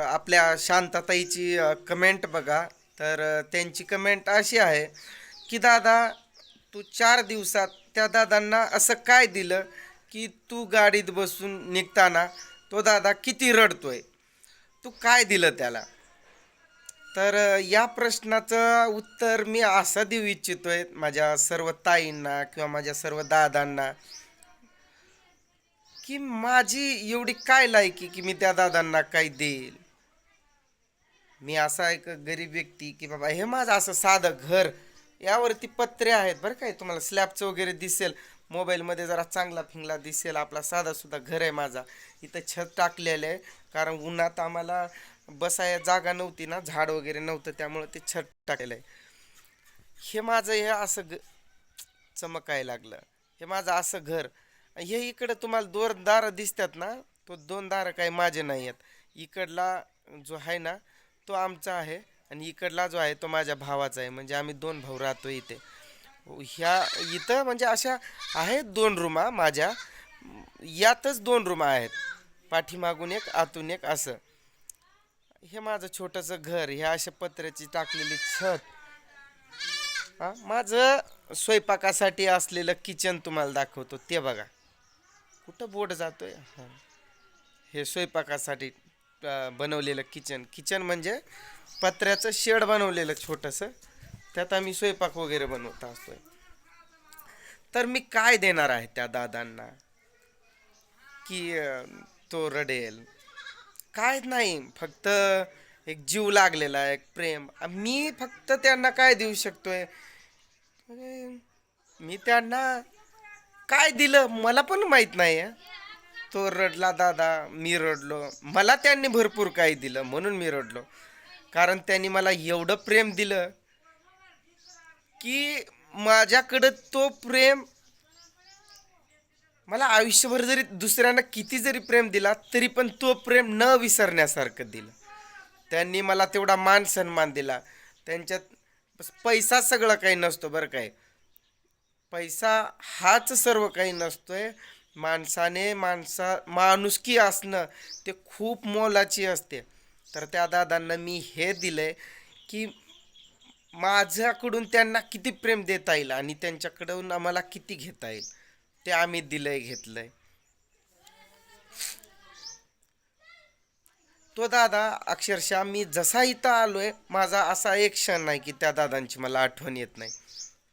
आपल्या शांतताईची कमेंट बघा. तर त्यांची कमेंट अशी आहे की दादा तू चार दिवसात त्या दादांना असं काय दिलं की तू गाडीत बसून निघताना तो दादा किती रडतोय? तू काय दिलं त्याला? तर या प्रश्नाचं उत्तर मी असं देऊ इच्छितोय माझ्या सर्व ताईंना किंवा माझ्या सर्व दादांना की माझी एवढी काय लायकी की मी त्या दादांना काय देईल? मी असा एक गरीब व्यक्ती की बाबा हे माझं असं साधं घर यावरती पत्रे आहेत बरं काय तुम्हाला स्लॅबचं वगैरे दिसेल. मोबाईलमध्ये जरा चांगला फिंगला दिसेल आपला साधासुद्धा घर आहे माझा. इथं छत टाकलेलं आहे कारण उन्हात आम्हाला बसाया जागा नव्हती ना झाड वगैरे नव्हतं त्यामुळं ते छत टाकलेलं आहे. हे माझं हे असं ग चमकाय लागलं. हे माझं असं घर. हे इकडं तुम्हाला दोन दारं दिसतात ना तो दोन दारं काही माझे नाही आहेत इकडला जो आहे ना तो आमचा आहे आणि इकडला जो आहे तो माझ्या भावाचा आहे. म्हणजे आम्ही दोन भाऊ राहतो इथे. ह्या इथं म्हणजे अशा आहेत दोन रूमा माझ्या. यातच दोन रूमा आहेत. पाठीमागून एक आतून एक असं. हे माझं छोटंसं घर हे अशा पत्र्याची टाकलेली छत. हां माझं स्वयंपाकासाठी असलेलं किचन तुम्हाला दाखवतो. ते बघा. कुठं बोट जातोय? हां. हे स्वयंपाकासाठी बनवलेलं किचन किचन म्हणजे पत्र्याचं शेड बनवलेलं छोटंसं. त्यात आम्ही स्वयंपाक वगैरे बनवत असतोय. तर मी काय देणार आहे त्या दादांना? की तो रडेल. काय नाही. फक्त एक जीव लागलेला आहे एक प्रेम. मी फक्त त्यांना काय देऊ शकतोय? मी त्यांना काय दिलं? मला पण माहीत नाही आहे तो रडला दादा मी रडलो. मला त्यांनी भरपूर काही दिलं म्हणून मी रडलो. कारण त्यांनी मला एवढं प्रेम दिलं की माझ्याकडं तो प्रेम मला आयुष्यभर जरी दुसऱ्यांना किती जरी प्रेम दिला तरी पण तो प्रेम न विसरण्यासारखं दिलं. त्यांनी मला तेवढा मान सन्मान दिला. त्यांच्यात पैसा सगळं काही नसतो बरं काय पैसा हाच सर्व काही नसतोय. माणसाने माणसा माणुसकी असणं ते खूप मोलाची असते. तर त्या दादांना मी हे दिलंय की माझ्याकडून त्यांना किती प्रेम देता येईल आणि त्यांच्याकडून आम्हाला किती घेता येईल ते आम्ही दिलंय घेतलंय. तो दादा अक्षरशः मी जसा इथं आलोय माझा असा एक क्षण नाही की त्या दादांची मला आठवण येत नाही.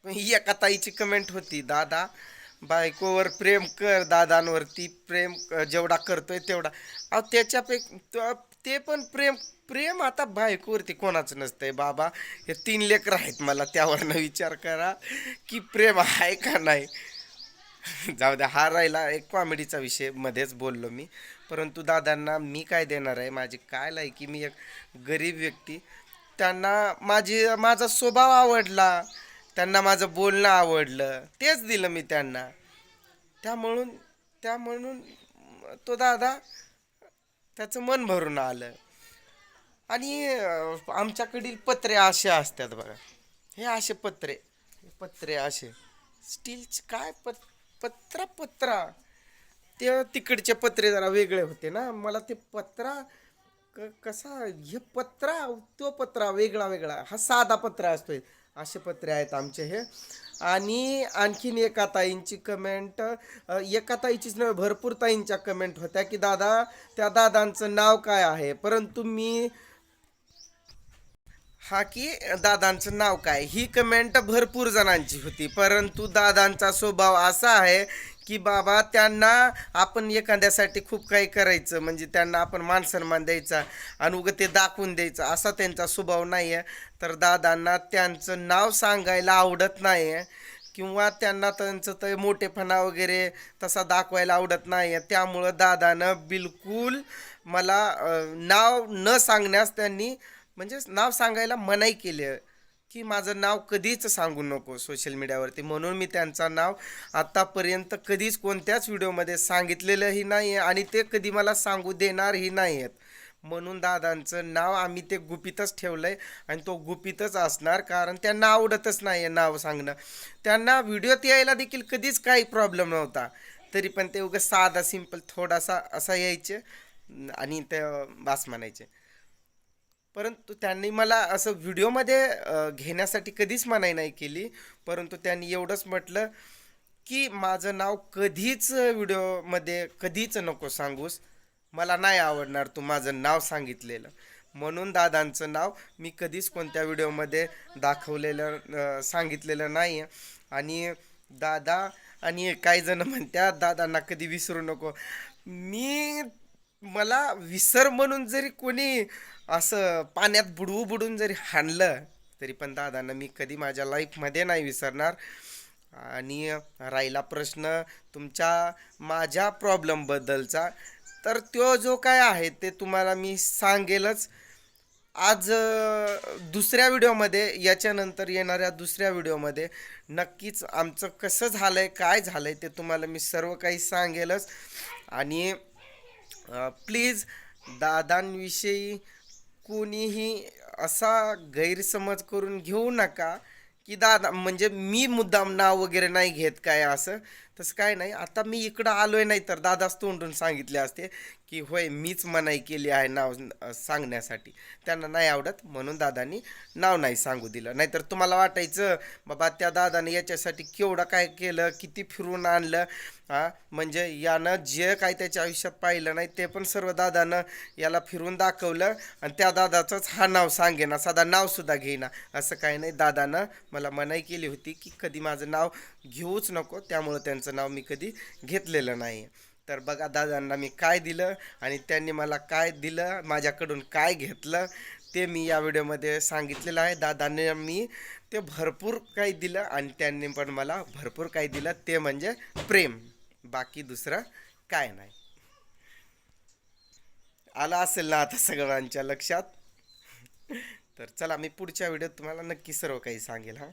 ही एका ताईची कमेंट होती दादा बायकोवर प्रेम कर दादांवरती प्रेम जेवढा करतोय तेवढा. अहो त्याच्यापैकी ते पण प्रेम प्रेम आता बायकोवरती कोणाचं नसतंय बाबा. हे तीन लेकर आहेत मला त्यावरनं विचार करा की प्रेम आहे का नाही. जाऊ द्या हा राहिला एक कॉमेडीचा विषय मध्येच बोललो मी. परंतु दादांना मी काय देणार आहे? माझी काय लायकी? मी एक गरीब व्यक्ती. त्यांना माझी माझा स्वभाव आवडला. त्यांना माझं बोलणं आवडलं. तेच दिलं मी त्यांना. त्या म्हणून त्या म्हणून तो दादा त्याचं मन भरून आलं. आणि आमच्याकडील पत्रे असे असतात बघा. हे असे पत्रे. पत्रे असे. स्टीलचे काय पत पत्रा पत्रा. ते तिकडचे पत्रे जरा वेगळे होते ना. मला ते पत्रा क कसा हे पत्रा तो पत्रा वेगळा वेगळा. हा साधा पत्रा असतोय. असे पत्रे आहेत आमचे हे. आणि आणखीन एका ताईंची कमेंट एका ताईचीच नव्हे भरपूर ताईंच्या कमेंट होत्या की दादा त्या दादांचं नाव काय आहे? परंतु मी हा की दादांचं नाव काय ही कमेंट भरपूर जणांची होती. परंतु दादांचा स्वभाव असा आहे की बाबा त्यांना आपण एखाद्यासाठी खूप काही करायचं म्हणजे त्यांना आपण मान सन्मान द्यायचा आणि उगं ते दाखवून द्यायचं असा त्यांचा स्वभाव नाही आहे तर दादांना त्यांचं नाव सांगायला आवडत नाही आहे किंवा त्यांना त्यांचं ते मोठेपणा वगैरे तसा दाखवायला आवडत नाही आहे त्यामुळं दादानं बिलकुल मला नाव न सांगण्यास त्यांनी म्हणजे नाव सांगायला मनाई केली आहे. की माझं नाव कधीच सांगू नको सोशल मीडियावरती म्हणून मी त्यांचं नाव आत्तापर्यंत कधीच कोणत्याच व्हिडिओमध्ये सांगितलेलंही नाही आहे आणि ते कधी मला सांगू देणारही नाही आहेत म्हणून दादांचं नाव आम्ही ते गुपितच ठेवलं आहे आणि तो गुपितच असणार कारण त्यांना आवडतच नाही आहे नाव सांगणं. त्यांना व्हिडिओत यायला देखील कधीच काही प्रॉब्लेम नव्हता. तरी पण ते उगं साधा सिंपल थोडासा असा यायचे आणि ते बास म्हणायचे. परंतु त्यांनी मला असं व्हिडिओमध्ये घेण्यासाठी कधीच मनाई नाही केली. परंतु त्यांनी एवढंच म्हटलं की माझं नाव कधीच व्हिडिओमध्ये कधीच नको सांगूस. मला नाही आवडणार तू माझं नाव सांगितलेलं. म्हणून दादांचं नाव मी कधीच कोणत्या व्हिडिओमध्ये दाखवलेलं सांगितलेलं नाही आणि दादा आणि काही जण म्हणतात दादांना कधी विसरू नको. मी मला विसर म्हणून जरी कोणी असं पाण्यात बुडवू बुडून जरी हाणलं तरी पण दादांना मी कधी माझ्या लाईफमध्ये नाही विसरणार. आणि राहिला प्रश्न तुमच्या माझ्या प्रॉब्लेमबद्दलचा तर तो जो काय आहे ते तुम्हाला मी सांगेलच. आज दुसऱ्या व्हिडिओमध्ये याच्यानंतर येणाऱ्या दुसऱ्या व्हिडिओमध्ये नक्कीच आमचं कसं झालं आहे काय झालं आहे ते तुम्हाला मी सर्व काही सांगेलच. आणि प्लीज दादांविषयी कोणीही असा गैरसमज करून घेऊ नका की दादा म्हणजे मी मुद्दाम नाव वगैरे नाही घेत काय असं. तसं काय नाही. आता मी इकडं आलोय नाही तर दादाच तोंडून सांगितले असते की होय मीच मनाई केली आहे नाव सांगण्यासाठी. त्यांना नाही आवडत म्हणून दादानी नाव नाही सांगू दिलं. नाहीतर तुम्हाला वाटायचं बाबा त्या दादाने याच्यासाठी केवढं काय केलं किती फिरून आणलं हां म्हणजे यानं जे काय त्याच्या आयुष्यात पाहिलं नाही ते पण सर्व दादानं याला फिरून दाखवलं आणि त्या दादाचंच हा नाव सांगेना साधा नावसुद्धा घेईना. असं काही नाही. दादानं मला मनाई केली होती की कधी माझं नाव घेऊच नको त्यामुळं त्यांचं नाव मी कधी घेतलेलं नाही. तर बघा दादांना मी काय दिलं आणि त्यांनी मला काय दिलं माझ्याकडून काय घेतलं ते मी या व्हिडिओमध्ये सांगितलेलं आहे. दादाने मी ते भरपूर काही दिलं आणि त्यांनी पण मला भरपूर काही दिलं ते म्हणजे प्रेम. बाकी दुसरं काय नाही. आलं असेल ना आता सगळ्यांच्या लक्षात? तर चला मी पुढच्या व्हिडिओत तुम्हाला नक्की सर्व काही सांगेल हां.